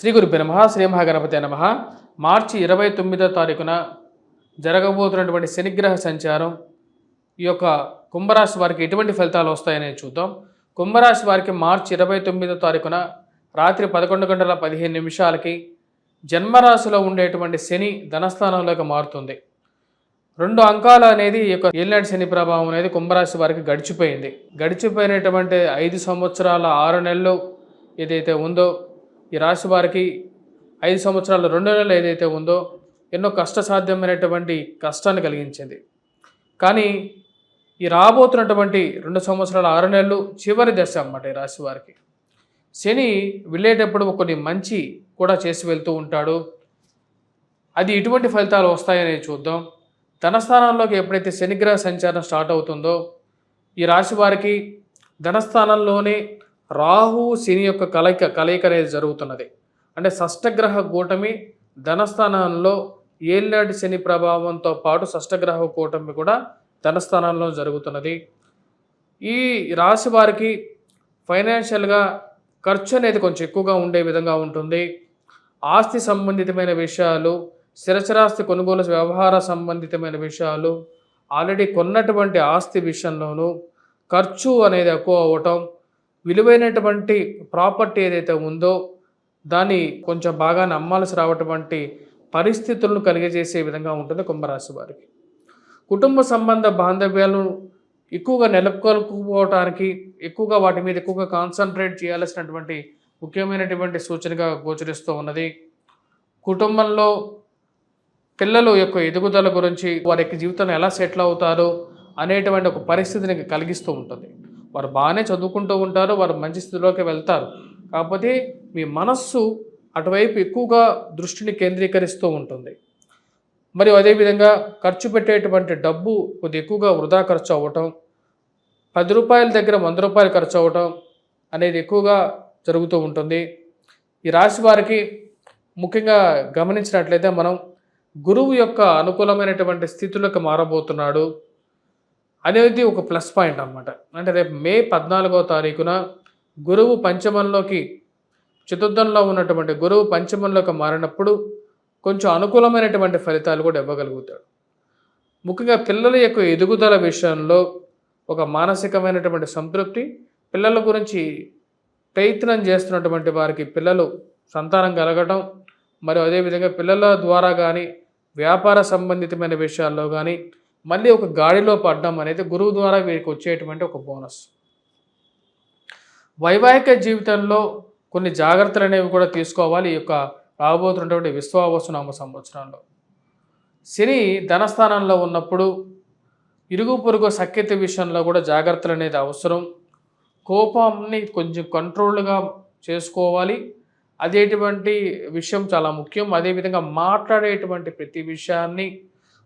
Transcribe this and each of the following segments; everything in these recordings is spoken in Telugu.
శ్రీ గురు నమ శ్రీ మహాగణపతి నమ. మార్చి ఇరవై తొమ్మిదో తారీఖున జరగబోతున్నటువంటి శనిగ్రహ సంచారం. ఈ యొక్క కుంభరాశి వారికి ఎటువంటి ఫలితాలు వస్తాయనేది చూద్దాం. కుంభరాశి వారికి మార్చి ఇరవై తొమ్మిదో తారీఖున రాత్రి పదకొండు గంటల పదిహేను నిమిషాలకి జన్మరాశిలో ఉండేటువంటి శని ధనస్థానంలోకి మారుతుంది. రెండు అంకాలు అనేది ఈ యొక్క ఏలినాటి శని ప్రభావం అనేది కుంభరాశి వారికి గడిచిపోయింది. గడిచిపోయినటువంటి ఐదు సంవత్సరాల ఆరు నెలలు ఏదైతే ఉందో ఈ రాశి వారికి ఐదు సంవత్సరాల రెండు నెలలు ఏదైతే ఉందో ఎన్నో కష్టసాధ్యమైనటువంటి కష్టాన్ని కలిగించింది. కానీ ఈ రాబోతున్నటువంటి రెండు సంవత్సరాల ఆరు నెలలు చివరి దశ అన్నమాట ఈ రాశి వారికి. శని వెళ్ళేటప్పుడు కొన్ని మంచి కూడా చేసి వెళ్తూ ఉంటాడు. అది ఎటువంటి ఫలితాలు వస్తాయని చూద్దాం. ధనస్థానంలోకి ఎప్పుడైతే శనిగ్రహ సంచారం స్టార్ట్ అవుతుందో ఈ రాశి వారికి ధనస్థానంలోనే రాహు శని యొక్క కలయిక కలయిక అనేది జరుగుతున్నది. అంటే షష్టగ్రహ కూటమి ధనస్థానంలో ఏళ్ళాటి శని ప్రభావంతో పాటు షష్టగ్రహ కూటమి కూడా ధనస్థానంలో జరుగుతున్నది. ఈ రాశి వారికి ఫైనాన్షియల్గా ఖర్చు అనేది కొంచెం ఎక్కువగా ఉండే విధంగా ఉంటుంది. ఆస్తి సంబంధితమైన విషయాలు స్థిరచరాస్తి కొనుగోలు వ్యవహార సంబంధితమైన విషయాలు ఆల్రెడీ కొన్నటువంటి ఆస్తి విషయంలోనూ ఖర్చు అనేది ఎక్కువ అవ్వటం విలువైనటువంటి ప్రాపర్టీ ఏదైతే ఉందో దాన్ని కొంచెం బాగా నమ్మాల్సి రావటువంటి పరిస్థితులను కలిగజేసే విధంగా ఉంటుంది కుంభరాశి వారికి. కుటుంబ సంబంధ బాంధవ్యాలను ఎక్కువగా నెలకొల్పుకోవటానికి ఎక్కువగా వాటి మీద ఎక్కువగా కాన్సన్ట్రేట్ చేయాల్సినటువంటి ముఖ్యమైనటువంటి సూచనగా గోచరిస్తూ ఉన్నది. కుటుంబంలో పిల్లల యొక్క ఎదుగుదల గురించి వారి యొక్క జీవితంలో ఎలా సెటిల్ అవుతారో అనేటువంటి ఒక పరిస్థితిని కలిగిస్తూ ఉంటుంది. వారు బాగానే చదువుకుంటూ ఉంటారు వారు మంచి స్థితిలోకి వెళ్తారు. కాకపోతే మీ మనస్సు అటువైపు ఎక్కువగా దృష్టిని కేంద్రీకరిస్తూ ఉంటుంది. మరియు అదేవిధంగా ఖర్చు పెట్టేటువంటి డబ్బు కొద్ది ఎక్కువగా వృధా ఖర్చు అవ్వటం పది రూపాయల దగ్గర వంద రూపాయలు ఖర్చు అవ్వటం అనేది ఎక్కువగా జరుగుతూ ఉంటుంది. ఈ రాశి వారికి ముఖ్యంగా గమనించినట్లయితే మనం గురువు యొక్క అనుకూలమైనటువంటి స్థితిలోకి మారబోతున్నాడు. అనేది ఒక ప్లస్ పాయింట్ అన్నమాట. అంటే రేపు మే పద్నాలుగో తారీఖున గురువు పంచమంలోకి చతుర్థంలో ఉన్నటువంటి గురువు పంచమంలోకి మారినప్పుడు కొంచెం అనుకూలమైనటువంటి ఫలితాలు కూడా ఇవ్వగలుగుతాడు. ముఖ్యంగా పిల్లల యొక్క ఎదుగుదల విషయంలో ఒక మానసికమైనటువంటి సంతృప్తి పిల్లల గురించి ప్రయత్నం చేస్తున్నటువంటి వారికి పిల్లలు సంతానం కలగటం మరియు అదేవిధంగా పిల్లల ద్వారా కానీ వ్యాపార సంబంధితమైన విషయాల్లో కానీ మళ్ళీ ఒక గాడిలో పడడం అనేది గురువు ద్వారా వీరికి వచ్చేటువంటి ఒక బోనస్. వైవాహిక జీవితంలో కొన్ని జాగ్రత్తలు అనేవి కూడా తీసుకోవాలి ఈ యొక్క రాబోతున్నటువంటి విశ్వావసునామ సంవత్సరంలో. శని ధనస్థానంలో ఉన్నప్పుడు ఇరుగు పొరుగు సఖ్యత విషయంలో కూడా జాగ్రత్తలు అనేది అవసరం. కోపాన్ని కొంచెం కంట్రోల్గా చేసుకోవాలి. అదేటువంటి విషయం చాలా ముఖ్యం. అదేవిధంగా మాట్లాడేటువంటి ప్రతి విషయాన్ని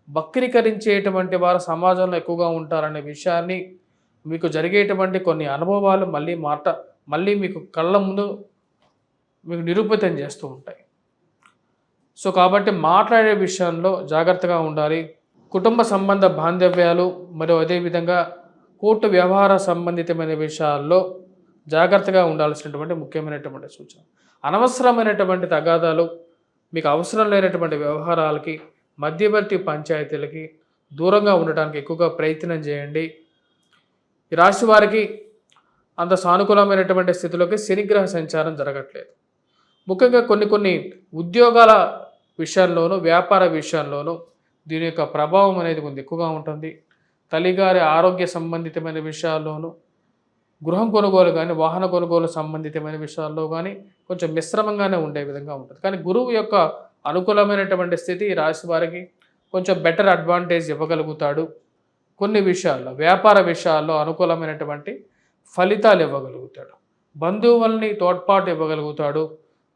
వక్రీకరించేటువంటి వారు సమాజంలో ఎక్కువగా ఉంటారనే విషయాన్ని మీకు జరిగేటువంటి కొన్ని అనుభవాలు మళ్ళీ మాట మళ్ళీ మీకు కళ్ళ ముందు మీకు నిరూపితం చేస్తూ ఉంటాయి. సో కాబట్టి మాట్లాడే విషయంలో జాగ్రత్తగా ఉండాలి. కుటుంబ సంబంధ బాంధవ్యాలు మరియు అదేవిధంగా కోర్టు వ్యవహార సంబంధితమైన విషయాల్లో జాగ్రత్తగా ఉండాల్సినటువంటి ముఖ్యమైనటువంటి సూచన. అనవసరమైనటువంటి తగాదాలు మీకు అవసరం లేనటువంటి వ్యవహారాలకి మధ్యవర్తి పంచాయతీలకి దూరంగా ఉండటానికి ఎక్కువగా ప్రయత్నం చేయండి. ఈ రాశి వారికి అంత సానుకూలమైనటువంటి స్థితిలోకి శనిగ్రహ సంచారం జరగట్లేదు. ముఖ్యంగా కొన్ని కొన్ని ఉద్యోగాల విషయంలోనూ వ్యాపార విషయంలోనూ దీని యొక్క ప్రభావం అనేది కొంత ఎక్కువగా ఉంటుంది. తల్లిగారి ఆరోగ్య సంబంధితమైన విషయాల్లోనూ గృహం కొనుగోలు కానీ వాహన కొనుగోలు సంబంధితమైన విషయాల్లో కానీ కొంచెం మిశ్రమంగానే ఉండే విధంగా ఉంటుంది. కానీ గురువు యొక్క అనుకూలమైనటువంటి స్థితి ఈ రాశి వారికి కొంచెం బెటర్ అడ్వాంటేజ్ ఇవ్వగలుగుతాడు. కొన్ని విషయాల్లో వ్యాపార విషయాల్లో అనుకూలమైనటువంటి ఫలితాలు ఇవ్వగలుగుతాడు. బంధువుల్ని తోడ్పాటు ఇవ్వగలుగుతాడు.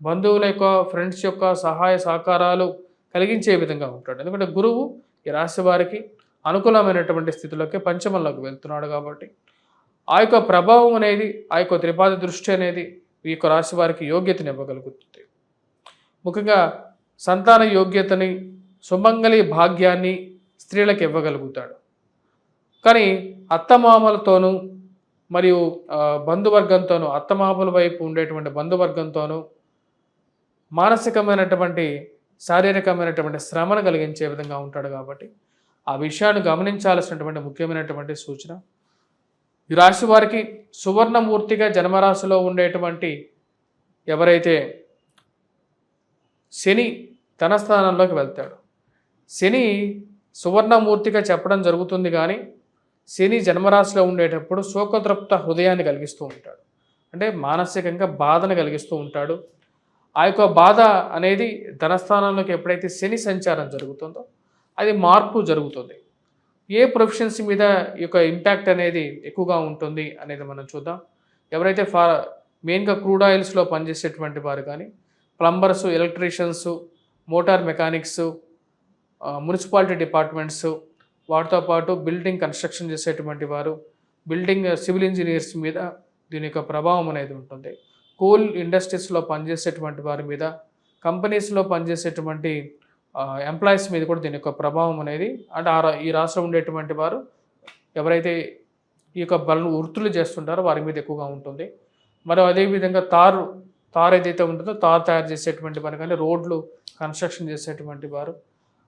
బంధువుల యొక్క ఫ్రెండ్స్ యొక్క సహాయ సహకారాలు కలిగించే విధంగా ఉంటాడు. ఎందుకంటే గురువు ఈ రాశి వారికి అనుకూలమైనటువంటి స్థితిలోకి పంచమంలోకి వెళ్తున్నాడు కాబట్టి ఆ యొక్క ప్రభావం అనేది ఆ యొక్క త్రిపాద దృష్టి అనేది ఈ యొక్క రాశి వారికి యోగ్యతని ఇవ్వగలుగుతుంది. ముఖ్యంగా సంతాన యోగ్యతని సుమంగళి భాగ్యాన్ని స్త్రీలకు ఇవ్వగలుగుతాడు. కానీ అత్తమామలతోనూ మరియు బంధువర్గంతోనూ అత్తమామల వైపు ఉండేటువంటి బంధువర్గంతోనూ మానసికమైనటువంటి శారీరకమైనటువంటి శ్రమను కలిగించే విధంగా ఉంటాడు కాబట్టి ఆ విషయాన్ని గమనించాల్సినటువంటి ముఖ్యమైనటువంటి సూచన. ఈ రాశి వారికి సువర్ణమూర్తిగా జన్మరాశిలో ఉండేటువంటి ఎవరైతే శని తన స్థానంలోకి వెళ్తాడు. శని సువర్ణమూర్తిగా చెప్పడం జరుగుతుంది కానీ శని జన్మరాశిలో ఉండేటప్పుడు శోకతృప్త హృదయాన్ని కలిగిస్తూ ఉంటాడు. అంటే మానసికంగా బాధను కలిగిస్తూ ఉంటాడు. ఆ యొక్క బాధ అనేది ధనస్థానంలోకి ఎప్పుడైతే శని సంచారం జరుగుతుందో అది మార్పు జరుగుతుంది. ఏ ప్రొఫెషన్స్ మీద ఈ యొక్క ఇంపాక్ట్ అనేది ఎక్కువగా ఉంటుంది అనేది మనం చూద్దాం. ఎవరైతే ఫా మెయిన్గా క్రూడ్ ఆయిల్స్లో పనిచేసేటువంటి వారు కానీ plumbers electricians motor mechanics municipality departments వాటితో పాటు బిల్డింగ్ కన్స్ట్రక్షన్ చేసేటువంటి వారు బిల్డింగ్ సివిల్ ఇంజనీర్స్ మీద దీని యొక్క ప్రభావం అనేది ఉంటుంది. కూల్ ఇండస్ట్రీస్లో పనిచేసేటువంటి వారి మీద కంపెనీస్లో పనిచేసేటువంటి ఎంప్లాయీస్ మీద కూడా దీని యొక్క ప్రభావం అనేది అంటే ఆ రా- ఈ రాష్ట్రం ఉండేటువంటి వారు ఎవరైతే ఈ యొక్క బలను వృత్తులు చేస్తుంటారో వారి మీద ఎక్కువగా ఉంటుంది. మరి అదేవిధంగా తారు తార్ ఏదైతే ఉంటుందో తారు తయారు చేసేటువంటి వారు కానీ రోడ్లు కన్స్ట్రక్షన్ చేసేటువంటి వారు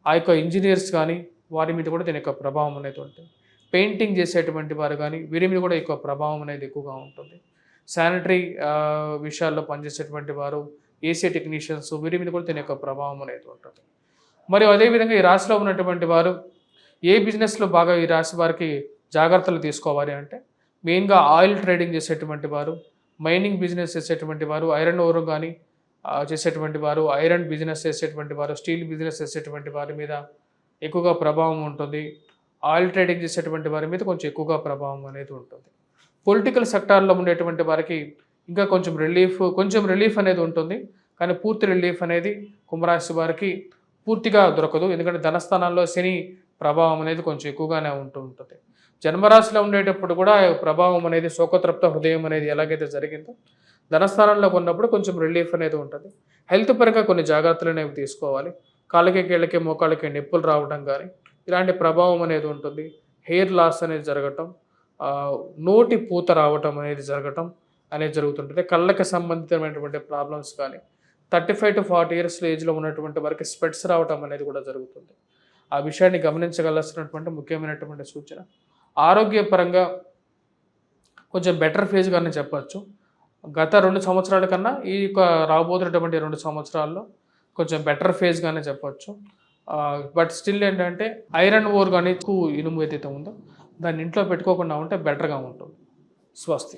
ఆ యొక్క ఇంజనీర్స్ కానీ వారి మీద కూడా దీని యొక్క ప్రభావం అనేది ఉంటుంది. పెయింటింగ్ చేసేటువంటి వారు కానీ వీరి మీద కూడా ఎక్కువ ప్రభావం అనేది ఎక్కువగా ఉంటుంది. శానిటరీ విషయాల్లో పనిచేసేటువంటి వారు ఏసీ టెక్నీషియన్స్ వీరి మీద కూడా దీని యొక్క ప్రభావం అనేది ఉంటుంది. మరియు అదేవిధంగా ఈ రాశిలో ఉన్నటువంటి వారు ఏ బిజినెస్లో బాగా ఈ రాశి వారికి జాగ్రత్తలు తీసుకోవాలి అంటే మెయిన్గా ఆయిల్ ట్రేడింగ్ చేసేటువంటి వారు మైనింగ్ బిజినెస్ చేసేటువంటి వారు ఐరన్ ఓర్ కానీ చేసేటువంటి వారు ఐరన్ బిజినెస్ చేసేటువంటి వారు స్టీల్ బిజినెస్ చేసేటువంటి వారి మీద ఎక్కువగా ప్రభావం ఉంటుంది. ఆయిల్ ట్రేడింగ్ చేసేటువంటి వారి మీద కొంచెం ఎక్కువగా ప్రభావం అనేది ఉంటుంది. పొలిటికల్ సెక్టార్లో ఉండేటువంటి వారికి ఇంకా కొంచెం రిలీఫ్ కొంచెం రిలీఫ్ అనేది ఉంటుంది. కానీ పూర్తి రిలీఫ్ అనేది కుంభరాశి వారికి పూర్తిగా దొరకదు. ఎందుకంటే ధనస్థానాల్లో శని ప్రభావం అనేది కొంచెం ఎక్కువగానే ఉంటూ ఉంటుంది. జన్మరాశిలో ఉండేటప్పుడు కూడా ప్రభావం అనేది శోకతృప్త హృదయం అనేది ఎలాగైతే జరిగిందో ధనస్థానంలో ఉన్నప్పుడు కొంచెం రిలీఫ్ అనేది ఉంటుంది. హెల్త్ పరంగా కొన్ని జాగ్రత్తలు అనేవి తీసుకోవాలి. కాళ్ళకి కీళ్ళకి మోకాళ్ళకి నొప్పులు రావడం కానీ ఇలాంటి ప్రభావం అనేది ఉంటుంది. హెయిర్ లాస్ అనేది జరగటం నోటి పూత రావటం అనేది జరగటం అనేది జరుగుతుంటుంది. కళ్ళకి సంబంధితమైనటువంటి ప్రాబ్లమ్స్ కానీ thirty five to forty years ఏజ్లో ఉన్నటువంటి వారికి స్పెట్స్ రావటం అనేది కూడా జరుగుతుంది. ఆ విషయాన్ని గమనించగలసినటువంటి ముఖ్యమైనటువంటి సూచన ఆరోగ్యపరంగా కొంచెం బెటర్ ఫేజ్గానే చెప్పచ్చు. గత రెండు సంవత్సరాల కన్నా ఈ యొక్క రాబోతున్నటువంటి రెండు సంవత్సరాల్లో కొంచెం బెటర్ ఫేజ్గానే చెప్పచ్చు. బట్ స్టిల్ ఏంటంటే ఐరన్ ఓర్ కానీ ఎక్కువ ఇనుము ఏదైతే ఉందో దాన్ని ఇంట్లో పెట్టుకోకుండా ఉంటే బెటర్గా ఉంటుంది. స్వస్తి.